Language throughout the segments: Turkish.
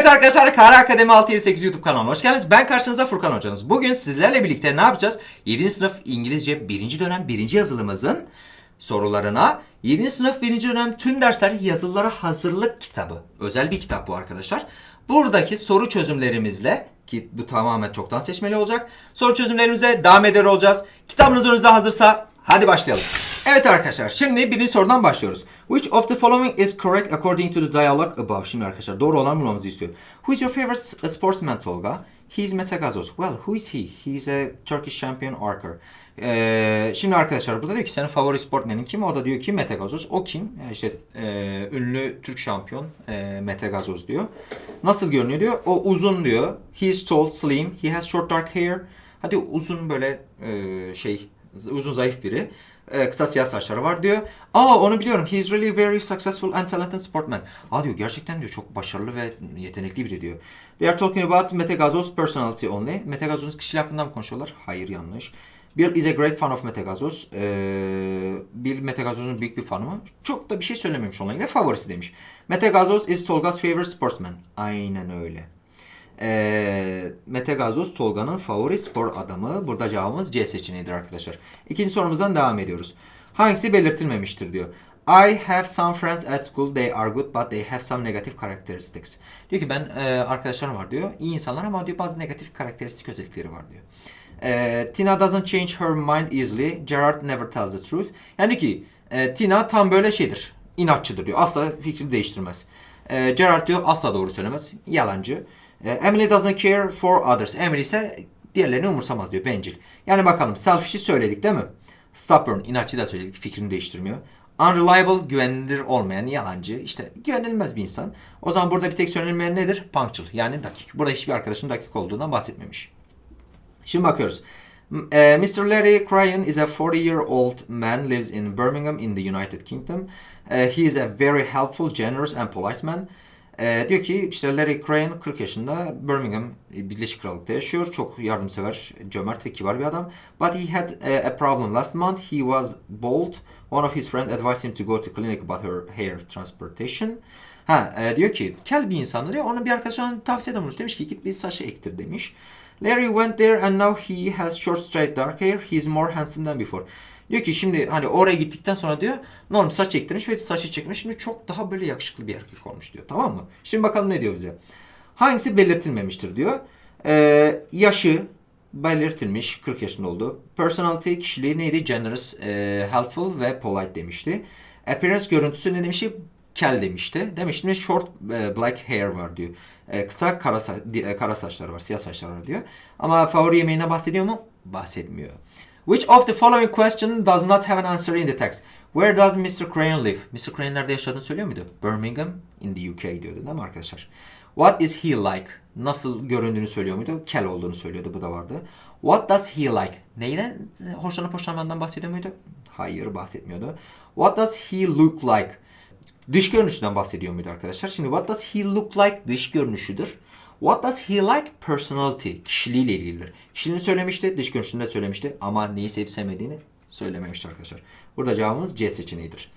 Evet arkadaşlar Kara Akademi 678 YouTube kanalına hoş geldiniz. Ben karşınızda Furkan hocanız. Bugün sizlerle birlikte ne yapacağız? 7. sınıf İngilizce 1. dönem 1. yazılımızın sorularına 7. sınıf 1. dönem tüm dersler yazılılara hazırlık kitabı. Özel bir kitap bu arkadaşlar. Buradaki soru çözümlerimizle ki bu tamamen çoktan seçmeli olacak. Soru çözümlerimize devam eder olacağız. Kitabınız önünüzde hazırsa hadi başlayalım. Evet arkadaşlar şimdi birinci sorudan başlıyoruz. Which of the following is correct according to the dialogue above? Şimdi arkadaşlar doğru olan bulmamızı istiyor. Who is your favorite s- sportsman Tolga? He's Metagazos. Well, who is he? He's a Turkish champion archer. Ee, şimdi arkadaşlar burada diyor ki senin favori sportmenin kim? O da diyor ki Metagazos. O kim? Ee, işte e, ünlü Türk şampiyon e, Metagazos diyor. Nasıl görünüyor diyor. O uzun diyor. He's tall, slim. He has short dark hair. Hadi uzun böyle e, şey uzun zayıf biri. E, kısa siyah saçları var diyor. Aa onu biliyorum. He's really very successful and talented sportman. Aa diyor gerçekten diyor çok başarılı ve yetenekli biri diyor. They are talking about Mete Gazos personality only. Mete Gazos'un kişiliği hakkında mı konuşuyorlar? Hayır yanlış. Bill is a great fan of Mete Gazos. Ee, Bill Mete Gazos'un büyük bir fanı mı? Çok da bir şey söylememiş onunla ilgili. Favorisi demiş. Mete Gazos is Tolga's favorite sportsman. Aynen öyle. Ee, Mete Gazos Tolga'nın favori spor adamı. Burada cevabımız C seçeneğidir arkadaşlar. İkinci sorumuzdan devam ediyoruz. Hangisi belirtilmemiştir diyor. I have some friends at school. They are good but they have some negative characteristics. Diyor ki ben e, arkadaşlarım var diyor. İyi insanlar ama diyor bazı negatif karakteristik özellikleri var diyor. E, Tina doesn't change her mind easily. Gerard never tells the truth. Yani ki e, Tina tam böyle şeydir. İnatçıdır diyor. Asla fikri değiştirmez. E, Gerard diyor asla doğru söylemez. Yalancı. E, Emily doesn't care for others. Emily ise diğerlerini umursamaz diyor. Bencil. Yani bakalım selfish'i söyledik değil mi? Stubborn, inatçı da söyledik. Fikrini değiştirmiyor. Unreliable, güvenilir olmayan, yalancı. işte güvenilmez bir insan. O zaman burada bir tek söylenmeyen nedir? Punctual, yani dakik. Burada hiçbir arkadaşın dakik olduğundan bahsetmemiş. Şimdi bakıyoruz. M- e, Mr. Larry Cryan is a 40-year-old man lives in Birmingham in the United Kingdom. E, he is a very helpful, generous and polite man. E, diyor ki işte Larry Cryan 40 yaşında Birmingham Birleşik Krallık'ta yaşıyor. Çok yardımsever, cömert ve kibar bir adam. But he had a, a problem last month. He was bald. One of his friends advised him to go to clinic about her hair transportation. Ha e, diyor ki kel bir insandı diyor. Ona bir arkadaşı ona tavsiye bulmuş. Demiş ki git bir saçı ektir demiş. Larry went there and now he has short straight dark hair. He's more handsome than before. Diyor ki şimdi hani oraya gittikten sonra diyor normal saç ektirmiş ve saçı çekmiş. Şimdi çok daha böyle yakışıklı bir erkek olmuş diyor. Tamam mı? Şimdi bakalım ne diyor bize. Hangisi belirtilmemiştir diyor. Ee, yaşı belirtilmiş 40 yaşında oldu. Personality kişiliği neydi? Generous, e, helpful ve polite demişti. Appearance görüntüsü ne demişti? Kel demişti. Demişti mi short e, black hair var diyor. E, kısa kara, sa- e, kara saçları var, siyah saçları var diyor. Ama favori yemeğine bahsediyor mu? Bahsetmiyor. Which of the following question does not have an answer in the text? Where does Mr. Crane live? Mr. Crane nerede yaşadığını söylüyor muydu? Birmingham in the UK diyordu değil mi arkadaşlar? What is he like? Nasıl göründüğünü söylüyor muydu? Kel olduğunu söylüyordu. Bu da vardı. What does he like? Neyden hoşlanıp hoşlanmadan bahsediyor muydu? Hayır bahsetmiyordu. What does he look like? Dış görünüşünden bahsediyor muydu arkadaşlar? Şimdi what does he look like dış görünüşüdür. What does he like personality kişiliğiyle ilgilidir. Kişiliğini söylemişti, dış görünüşünü de söylemişti ama neyi sevip sevmediğini söylememişti arkadaşlar. Burada cevabımız C seçeneğidir.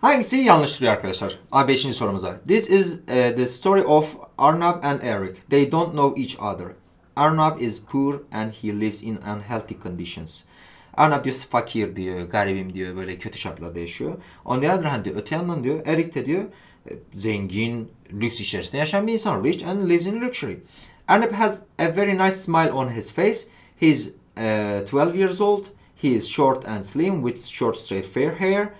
Hangisi yanlış duruyor arkadaşlar? A 5. sorumuza. This is uh, the story of Arnab and Eric. They don't know each other. Arnab is poor and he lives in unhealthy conditions. Arnab diyor fakir diyor, garibim diyor, böyle kötü şartlarda yaşıyor. On the other hand diyor, öte yandan diyor, Eric de diyor, e, zengin, lüks içerisinde yaşayan bir insan. Rich and lives in luxury. Arnab has a very nice smile on his face. He's uh, 12 years old. He is short and slim with short straight fair hair.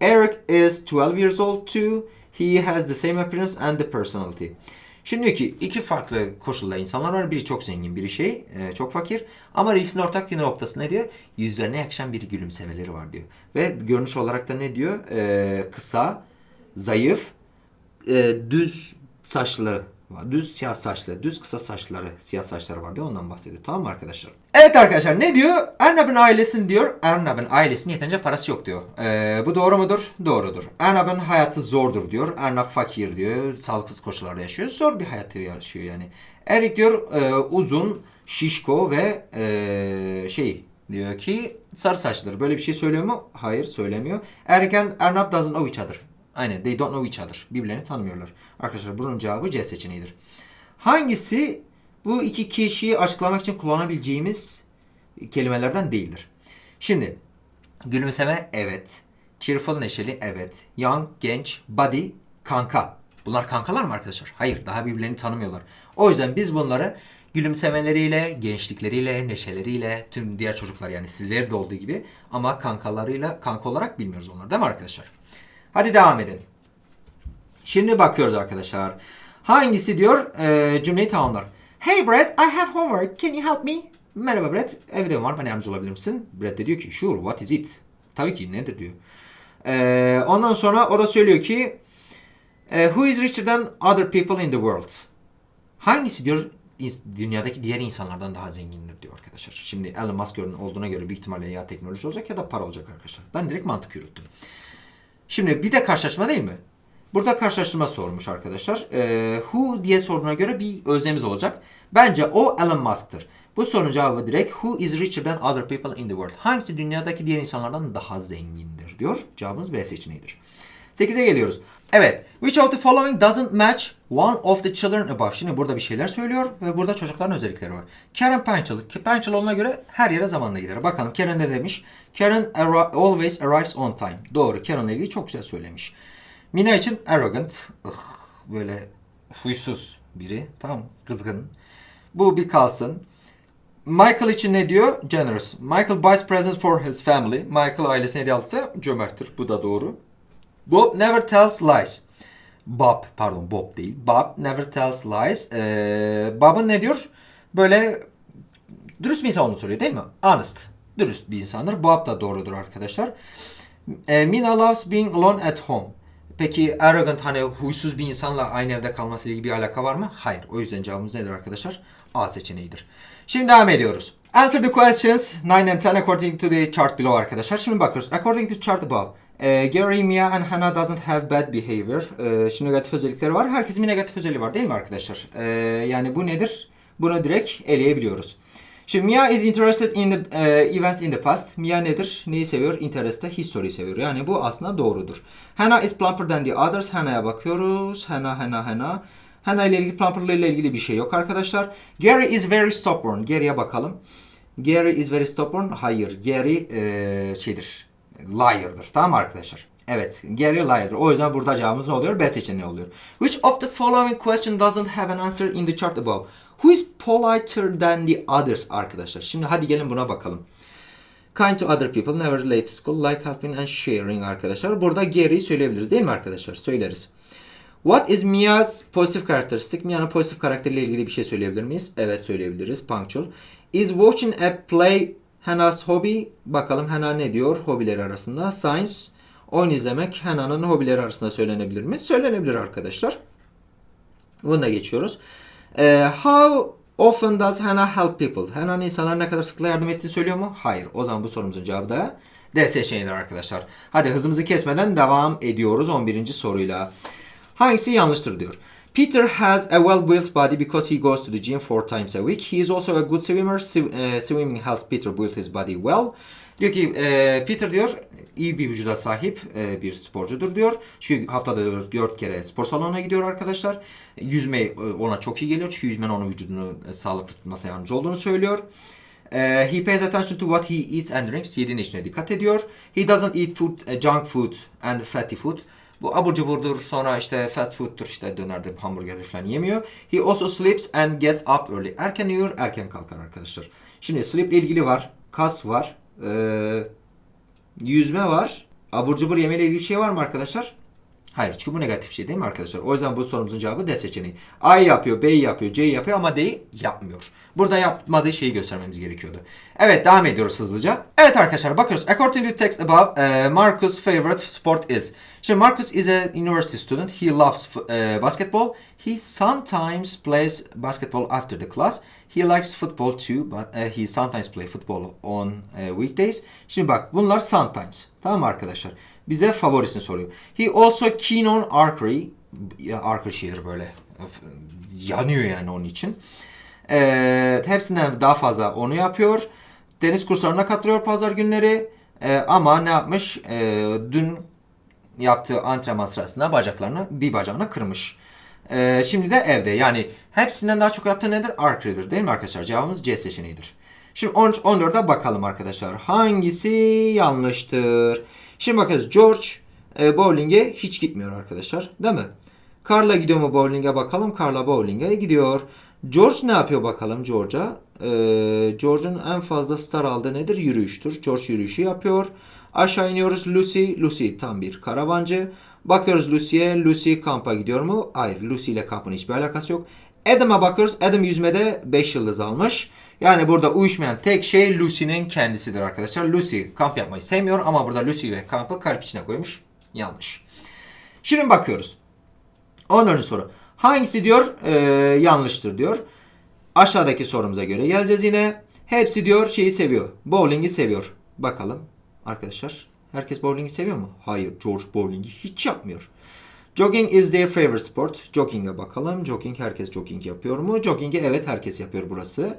Eric is 12 years old too. He has the same appearance and the personality. Şimdi diyor ki iki farklı koşulda insanlar var. Biri çok zengin, biri şey, e, çok fakir. Ama ikisinin ortak bir noktası ne diyor? Yüzlerine yakışan bir gülümsemeleri var diyor. Ve görünüş olarak da ne diyor? E, kısa, zayıf, e, düz saçlı. Düz siyah saçlı, düz kısa saçları, siyah saçları var diyor. Ondan bahsediyor. Tamam mı arkadaşlar? Evet arkadaşlar ne diyor? Ernab'ın ailesinin diyor. Ernab'ın ailesinin yeterince parası yok diyor. Ee, bu doğru mudur? Doğrudur. Ernab'ın hayatı zordur diyor. Ernab fakir diyor. Sağlıksız koşullarda yaşıyor. Zor bir hayatı yaşıyor yani. Eric diyor e, uzun, şişko ve e, şey diyor ki sarı saçlıdır. Böyle bir şey söylüyor mu? Hayır söylemiyor. And Ernab doesn't know. Aynen. They don't know each other. Birbirlerini tanımıyorlar. Arkadaşlar bunun cevabı C seçeneğidir. Hangisi bu iki kişiyi açıklamak için kullanabileceğimiz kelimelerden değildir? Şimdi gülümseme evet. Cheerful neşeli evet. Young genç body kanka. Bunlar kankalar mı arkadaşlar? Hayır. Daha birbirlerini tanımıyorlar. O yüzden biz bunları gülümsemeleriyle, gençlikleriyle, neşeleriyle, tüm diğer çocuklar yani sizler de olduğu gibi ama kankalarıyla kanka olarak bilmiyoruz onları değil mi arkadaşlar? Hadi devam edelim. Şimdi bakıyoruz arkadaşlar. Hangisi diyor e, cümleyi tamamlar. Hey Brett, I have homework. Can you help me? Merhaba Brett, evde var. Bana yardımcı olabilir misin? Brett de diyor ki, sure, what is it? Tabii ki, nedir diyor. E, ondan sonra o da söylüyor ki, e, who is richer than other people in the world? Hangisi diyor dünyadaki diğer insanlardan daha zengindir diyor arkadaşlar. Şimdi Elon Musk olduğuna göre büyük ihtimalle ya teknoloji olacak ya da para olacak arkadaşlar. Ben direkt mantık yürüttüm. Şimdi bir de karşılaştırma değil mi? Burada karşılaştırma sormuş arkadaşlar. Ee, who diye sorduğuna göre bir özlemiz olacak. Bence o Elon Musk'tır. Bu sorunun cevabı direkt who is richer than other people in the world? Hangisi dünyadaki diğer insanlardan daha zengindir diyor. Cevabımız B seçeneğidir. 8'e geliyoruz. Evet. Which of the following doesn't match one of the children above? Şimdi burada bir şeyler söylüyor ve burada çocukların özellikleri var. Karen Panchal. Panchal olduğuna göre her yere zamanla gider. Bakalım Karen ne demiş? Karen arri- always arrives on time. Doğru. Karen'la ilgili çok güzel söylemiş. Mina için arrogant. Ih, böyle huysuz biri. Tamam? Kızgın. Bu bir kalsın. Michael için ne diyor? Generous. Michael buys presents for his family. Michael ailesine hediye alırsa cömerttir. Bu da doğru. Bob never tells lies. Bob, pardon Bob değil. Bob never tells lies. Ee, Bob'un ne diyor? Böyle dürüst bir insan olduğunu söylüyor değil mi? Honest. Dürüst bir insandır. Bob da doğrudur arkadaşlar. Ee, Mina loves being alone at home. Peki arrogant hani huysuz bir insanla aynı evde kalmasıyla ilgili bir alaka var mı? Hayır. O yüzden cevabımız nedir arkadaşlar? A seçeneğidir. Şimdi devam ediyoruz. Answer the questions 9 and 10 according to the chart below arkadaşlar. Şimdi bakıyoruz. According to chart above. E, Gary, Mia and Hannah doesn't have bad behavior. E, şimdi negatif özellikleri var. Herkesin bir negatif özelliği var değil mi arkadaşlar? E, yani bu nedir? Bunu direkt eleyebiliyoruz. Şimdi Mia is interested in the e, events in the past. Mia nedir? Neyi seviyor? Interest'te history seviyor. Yani bu aslında doğrudur. Hannah is plumper than the others. Hannah'ya bakıyoruz. Hannah, Hannah, Hannah. Hannah ile ilgili plumper'la ile ilgili bir şey yok arkadaşlar. Gary is very stubborn. Gary'e bakalım. Gary is very stubborn. Hayır. Gary e, şeydir. Liar'dır. Tamam arkadaşlar? Evet. Gary liar'dır. O yüzden burada cevabımız ne oluyor? B seçeneği oluyor. Which of the following question doesn't have an answer in the chart above? Who is politer than the others arkadaşlar? Şimdi hadi gelin buna bakalım. Kind to other people, never late to school, like helping and sharing arkadaşlar. Burada Gary'i söyleyebiliriz değil mi arkadaşlar? Söyleriz. What is Mia's positive characteristic? Mia'nın pozitif karakteriyle ilgili bir şey söyleyebilir miyiz? Evet söyleyebiliriz. Punctual. Is watching a play Hannah's hobby? Bakalım Hannah ne diyor hobileri arasında? Science. Oyun izlemek Hannah'nın hobileri arasında söylenebilir mi? Söylenebilir arkadaşlar. Bunu da geçiyoruz. Ee, how often does Hannah help people? Hannah'ın insanlara ne kadar sıklıkla yardım ettiğini söylüyor mu? Hayır. O zaman bu sorumuzun cevabı da D seçeneğidir arkadaşlar. Hadi hızımızı kesmeden devam ediyoruz 11. soruyla. Hangisi yanlıştır diyor. Peter has a well-built body because he goes to the gym four times a week. He is also a good swimmer. Sw- eh, swimming helps Peter build his body well. Diyor ki eh, Peter diyor iyi bir vücuda sahip eh, bir sporcudur diyor. Çünkü haftada 4 kere spor salonuna gidiyor arkadaşlar. Yüzme eh, ona çok iyi geliyor çünkü yüzmen onun vücudunu eh, sağlıklı tutmasına yardımcı olduğunu söylüyor. Eh, he pays attention to what he eats and drinks. Yediğine içine dikkat ediyor. He doesn't eat food, eh, junk food and fatty food. Bu abur cuburdur sonra işte fast food'tur işte dönerdir hamburgerdir falan yemiyor. He also sleeps and gets up early. Erken uyur erken kalkar arkadaşlar. Şimdi sleep ile ilgili var. Kas var. Ee, yüzme var. Abur cubur yemeyle ilgili bir şey var mı arkadaşlar? Hayır çünkü bu negatif şey değil mi arkadaşlar? O yüzden bu sorumuzun cevabı D seçeneği. A yapıyor, B yapıyor, C yapıyor ama D yapmıyor. Burada yapmadığı şeyi göstermemiz gerekiyordu. Evet devam ediyoruz hızlıca. Evet arkadaşlar bakıyoruz. According to text above, eh, Marcus' favorite sport is. Şimdi Marcus is a university student. He loves eh, basketball. He sometimes plays basketball after the class. He likes football too, but eh, he sometimes play football on weekdays. Şimdi bak bunlar sometimes. Tamam arkadaşlar? Bize favorisini soruyor. He also keen on archery. Archery şeydir böyle. Yanıyor yani onun için. Ee, hepsinden daha fazla onu yapıyor. Deniz kurslarına katılıyor pazar günleri. Ee, ama ne yapmış? Ee, dün yaptığı antrenman sırasında bacaklarını bir bacağını kırmış. Ee, şimdi de evde yani hepsinden daha çok yaptığı nedir? Archery'dir değil mi arkadaşlar? Cevabımız C seçeneğidir. Şimdi 13 14'e bakalım arkadaşlar. Hangisi yanlıştır? Şimdi bakıyoruz. George e, bowling'e hiç gitmiyor arkadaşlar. Değil mi? Carla gidiyor mu bowling'e bakalım. Carla bowling'e gidiyor. George ne yapıyor bakalım George'a? Ee, George'un en fazla star aldığı nedir? Yürüyüştür. George yürüyüşü yapıyor. Aşağı iniyoruz Lucy. Lucy tam bir karavancı. Bakıyoruz Lucy'ye. Lucy kampa gidiyor mu? Hayır. Lucy ile kampın hiçbir alakası yok. Adam'a bakıyoruz. Adam yüzmede 5 yıldız almış. Yani burada uyuşmayan tek şey Lucy'nin kendisidir arkadaşlar. Lucy kamp yapmayı sevmiyor ama burada Lucy ve kampı kalp içine koymuş. Yanlış. Şimdi bakıyoruz. 14. soru. Hangisi diyor e, yanlıştır diyor. Aşağıdaki sorumuza göre geleceğiz yine. Hepsi diyor şeyi seviyor. Bowling'i seviyor. Bakalım arkadaşlar. Herkes bowling'i seviyor mu? Hayır. George bowling'i hiç yapmıyor. Jogging is their favorite sport. Jogging'e bakalım. Jogging herkes jogging yapıyor mu? Jogging'i evet herkes yapıyor burası.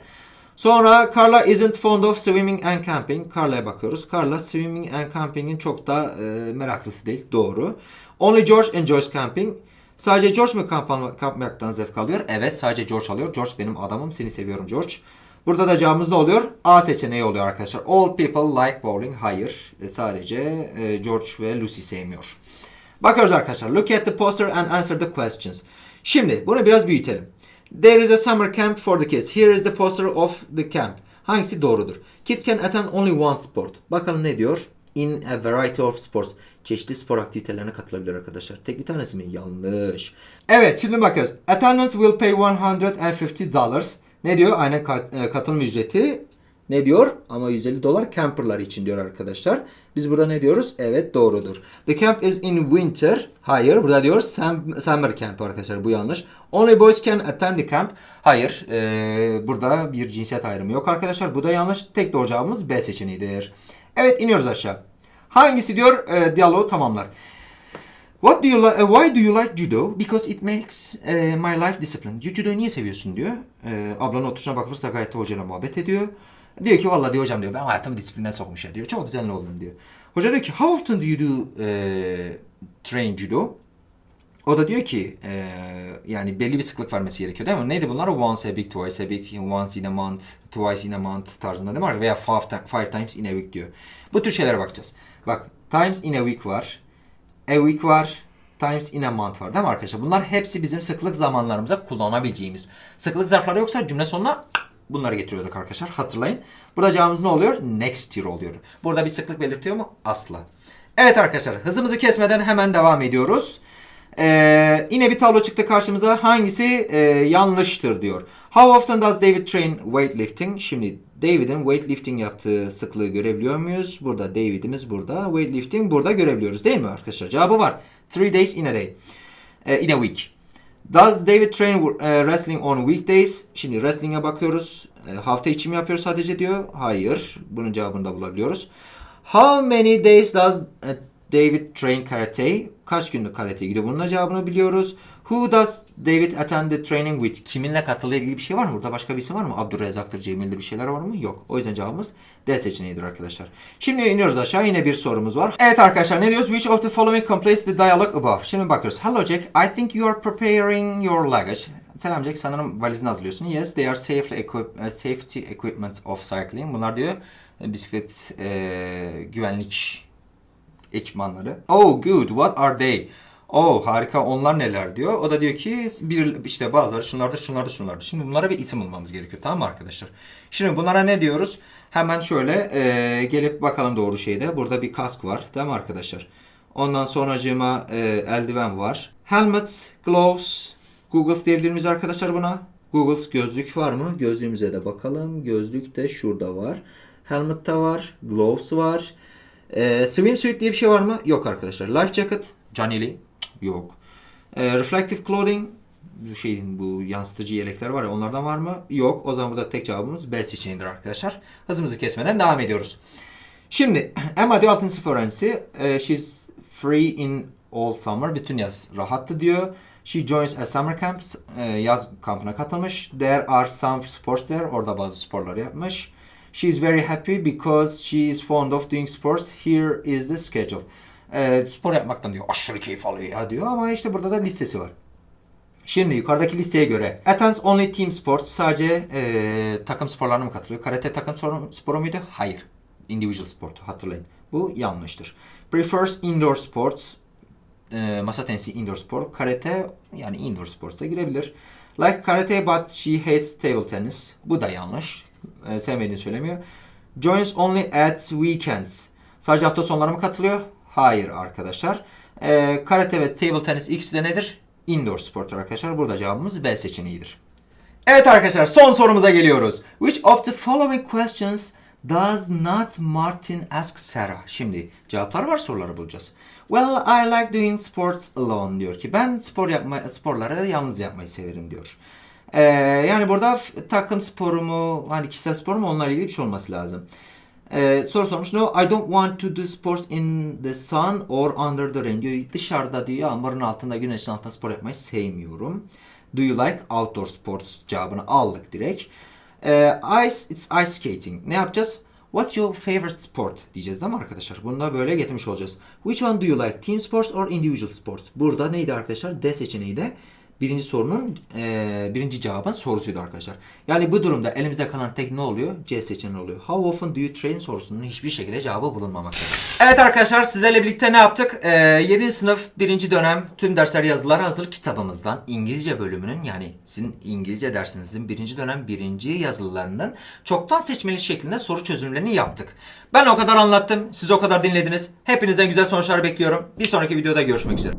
Sonra Carla isn't fond of swimming and camping. Carla'ya bakıyoruz. Carla swimming and camping'in çok da e, meraklısı değil. Doğru. Only George enjoys camping. Sadece George mu kamp, alma- kamp yapmaktan zevk alıyor? Evet sadece George alıyor. George benim adamım. Seni seviyorum George. Burada da cevabımız ne oluyor? A seçeneği oluyor arkadaşlar. All people like bowling. Hayır. E, sadece e, George ve Lucy sevmiyor. Bakıyoruz arkadaşlar. Look at the poster and answer the questions. Şimdi bunu biraz büyütelim. There is a summer camp for the kids. Here is the poster of the camp. Hangisi doğrudur? Kids can attend only one sport. Bakalım ne diyor? In a variety of sports. Çeşitli spor aktivitelerine katılabilir arkadaşlar. Tek bir tanesi mi? Yanlış. Evet şimdi bakıyoruz. Attendance will pay 150 dollars. Ne diyor? Aynen kat- e, katılım ücreti ne diyor? Ama 150 dolar camperlar için diyor arkadaşlar. Biz burada ne diyoruz? Evet doğrudur. The camp is in winter. Hayır. Burada diyor summer camp arkadaşlar. Bu yanlış. Only boys can attend the camp. Hayır. ee, burada bir cinsiyet ayrımı yok arkadaşlar. Bu da yanlış. Tek doğru cevabımız B seçeneğidir. Evet iniyoruz aşağı. Hangisi diyor? E, diyaloğu tamamlar. What do you like? why do you like judo? Because it makes eh, my life discipline. Judo'yu niye seviyorsun diyor. E, ablanın oturuşuna bakılırsa gayet de hocayla muhabbet ediyor. Diyor ki vallahi diyor hocam diyor ben hayatımı disipline sokmuş ya diyor. Çok düzenli oldum diyor. Hoca diyor ki how often do you do eh, train judo? O da diyor ki eh, yani belli bir sıklık vermesi gerekiyor değil mi? Neydi bunlar? Once a week, twice a week, once in a month, twice in a month tarzında değil mi? Veya five, five times in a week diyor. Bu tür şeylere bakacağız. Bak times in a week var. A week var. Times in a month var değil mi arkadaşlar? Bunlar hepsi bizim sıklık zamanlarımıza kullanabileceğimiz. Sıklık zarfları yoksa cümle sonuna bunları getiriyorduk arkadaşlar. Hatırlayın. Burada cevabımız ne oluyor? Next year oluyor. Burada bir sıklık belirtiyor mu? Asla. Evet arkadaşlar hızımızı kesmeden hemen devam ediyoruz. Ee, yine bir tablo çıktı karşımıza. Hangisi e, yanlıştır diyor. How often does David train weightlifting? Şimdi David'in weightlifting yaptığı sıklığı görebiliyor muyuz? Burada David'imiz burada. Weightlifting burada görebiliyoruz değil mi arkadaşlar? Cevabı var. Three days in a day. E, in a week. Does David train uh, wrestling on weekdays? Şimdi wrestling'e bakıyoruz. E, hafta içi mi yapıyor sadece diyor. Hayır. Bunun cevabını da bulabiliyoruz. How many days does uh, David train karate? Kaç günlük karate gidiyor? Bunun cevabını biliyoruz. Who does David attend the training with? Kiminle katılıyor ilgili bir şey var mı? Burada başka birisi var mı? Abdurrezzak'tır, Cemil'dir bir şeyler var mı? Yok. O yüzden cevabımız D seçeneğidir arkadaşlar. Şimdi iniyoruz aşağı. Yine bir sorumuz var. Evet arkadaşlar ne diyoruz? Which of the following completes the dialogue above? Şimdi bakıyoruz. Hello Jack, I think you are preparing your luggage. Selam Jack, sanırım valizini hazırlıyorsun. Yes, they are safely equip uh, safety equipment of cycling. Bunlar diyor e, bisiklet e, güvenlik ekipmanları. Oh good, what are they? Oh harika onlar neler diyor. O da diyor ki bir işte bazıları şunlardır şunlardır şunlardır. Şimdi bunlara bir isim bulmamız gerekiyor tamam mı arkadaşlar? Şimdi bunlara ne diyoruz? Hemen şöyle e, gelip bakalım doğru şeyde. Burada bir kask var değil mi arkadaşlar? Ondan sonracığıma e, eldiven var. Helmets, gloves, Googles diyebilir arkadaşlar buna? Googles gözlük var mı? Gözlüğümüze de bakalım. Gözlük de şurada var. Helmet de var. Gloves var. Ee, swimsuit diye bir şey var mı? Yok arkadaşlar. Life jacket. Lee. Yok. Ee, reflective clothing. Şeyin bu yansıtıcı yelekler var ya onlardan var mı? Yok. O zaman burada tek cevabımız B seçeneğidir arkadaşlar. Hızımızı kesmeden devam ediyoruz. Şimdi Emma diyor 6. sınıf öğrencisi. Ee, she's free in all summer. Bütün yaz rahattı diyor. She joins a summer camp. Ee, yaz kampına katılmış. There are some sports there. Orada bazı sporlar yapmış. She is very happy because she is fond of doing sports. Here is the schedule. Ee, spor yapmaktan diyor aşırı keyif alıyor ya diyor ama işte burada da listesi var. Şimdi yukarıdaki listeye göre attends only team sports sadece e, takım sporlarına mı katılıyor? Karate takım sporu, sporu muydu? Hayır. Individual sport hatırlayın. Bu yanlıştır. Prefers indoor sports e, masa tenisi indoor spor. Karate yani indoor sports'a girebilir. Like karate but she hates table tennis. Bu da yanlış. E, sevmediğini söylemiyor. Joins only at weekends. Sadece hafta sonları mı katılıyor? Hayır arkadaşlar. E, karate ve table tennis ikisi de nedir? Indoor sportur arkadaşlar. Burada cevabımız B seçeneğidir. Evet arkadaşlar son sorumuza geliyoruz. Which of the following questions does not Martin ask Sarah? Şimdi cevaplar var soruları bulacağız. Well, I like doing sports alone diyor ki ben spor yapma, sporları yalnız yapmayı severim diyor. Ee, yani burada takım sporu mu, hani kişisel spor mu onlarla ilgili bir şey olması lazım. Ee, soru sormuş. No, I don't want to do sports in the sun or under the rain diyor. Dışarıda diyor yağmurun altında, güneşin altında spor yapmayı sevmiyorum. Do you like outdoor sports cevabını aldık direkt. Ee, ice, it's ice skating. Ne yapacağız? What's your favorite sport diyeceğiz değil mi arkadaşlar? Bunu da böyle getirmiş olacağız. Which one do you like? Team sports or individual sports? Burada neydi arkadaşlar? D seçeneği de birinci sorunun eee, birinci cevabın sorusuydu arkadaşlar. Yani bu durumda elimizde kalan tek ne oluyor? C seçeneği oluyor. How often do you train sorusunun hiçbir şekilde cevabı bulunmamaktadır. Evet arkadaşlar sizlerle birlikte ne yaptık? Ee, 7. sınıf 1. dönem tüm dersler yazılar hazır kitabımızdan İngilizce bölümünün yani sizin İngilizce dersinizin 1. dönem 1. yazılılarının çoktan seçmeli şeklinde soru çözümlerini yaptık. Ben o kadar anlattım, siz o kadar dinlediniz. Hepinizden güzel sonuçlar bekliyorum. Bir sonraki videoda görüşmek üzere.